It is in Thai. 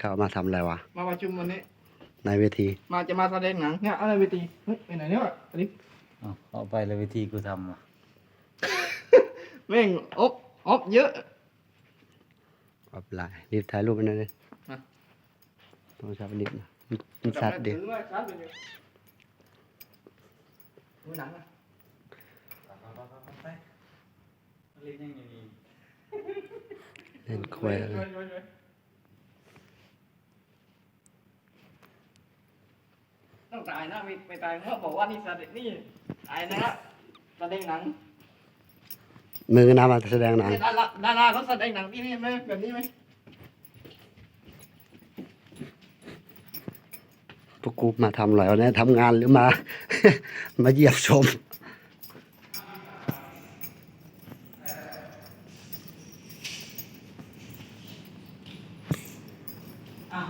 เข้ามาทำอะไรวะ มาประชุมวันนี้ ในเวที มาจะมาแสดงหนังเนี่ยอะไรเวทีเฮ้ยไปไหนเนี่ยอันนี้เอาเอาไปเลยวิธีกูทำอะแม่งอบอบเยอะ ออฟไลน์รีบถ่ายรูปไปหน่อยเลยอะต้องชับรีบนะมันมันชัดดิถือว่าชัดเลยดูหนังอะเล่นยังไงดีเล่นควยเลย ต้องตายนะไม่ไปตายเขาบอกว่านี่แสดงนี่ตายนะแสดงหนังมือหน้ามาแสดงหนังเนี่ยดาราดาราเขาแสดงหนังที่นี่ไหมแบบนี้ไหมพวกกูมาทำอะไรวะเนี่ยทำงานหรือมา มาเยี่ยมชมอ้าว